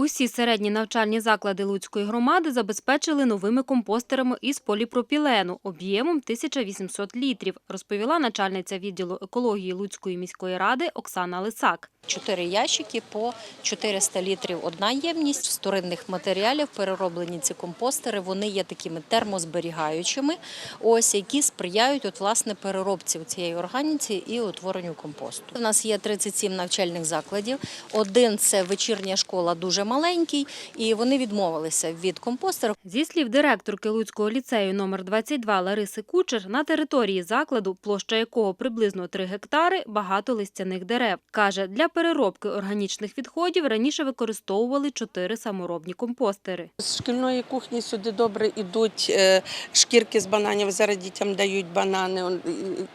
Усі середні навчальні заклади Луцької громади забезпечили новими компостерами із поліпропілену об'ємом 1800 літрів, розповіла начальниця відділу екології Луцької міської ради Оксана Лисак. Чотири ящики по 400 літрів одна ємність. З вторинних матеріалів перероблені ці компостери. Вони є такими термозберігаючими, ось які сприяють от, власне переробці цієї органіці і утворенню компосту. У нас є 37 навчальних закладів. Один це вечірня школа, дуже маленький, і вони відмовилися від компостера. Зі слів директорки Луцького ліцею номер 22 Лариси Кучер, на території закладу, площа якого приблизно 3 гектари, багато листяних дерев. Каже, для переробки органічних відходів раніше використовували чотири саморобні компостери. З шкільної кухні сюди добре йдуть е, шкірки з бананів. Зараз дітям дають банани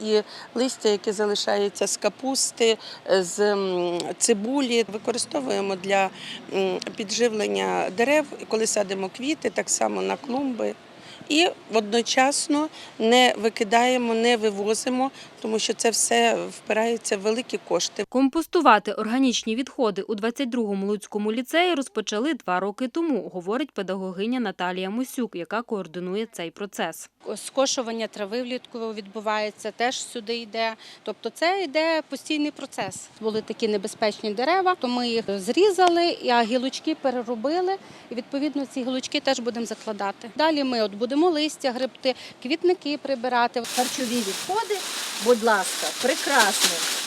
і- листя, яке залишається з капусти, е, з цибулі. Використовуємо для підживлення дерев, коли садимо квіти, так само на клумби. І одночасно не викидаємо, не вивозимо, тому що це все впирається в великі кошти. Компостувати органічні відходи у 22-му Луцькому ліцеї розпочали два роки тому, говорить педагогиня Наталія Мусюк, яка координує цей процес. скошування трави влітку відбувається, теж сюди йде. Тобто це йде постійний процес. Були такі небезпечні дерева, то ми їх зрізали, а гілочки переробили. І відповідно ці гілочки теж будемо закладати. Далі ми от будемо листя гребти, квітники прибирати. харчові відходи, будь ласка, прекрасно.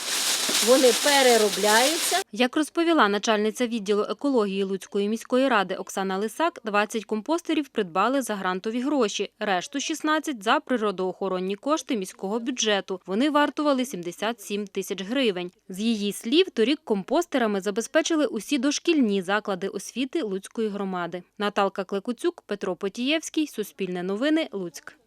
Вони переробляються. Як розповіла начальниця відділу екології Луцької міської ради Оксана Лисак, 20 компостерів придбали за грантові гроші, решту 16 – за природоохоронні кошти міського бюджету. Вони вартували 77 тисяч гривень. З її слів, торік компостерами забезпечили усі дошкільні заклади освіти Луцької громади. Наталка Клекуцюк, Петро Потієвський, Суспільне новини, Луцьк.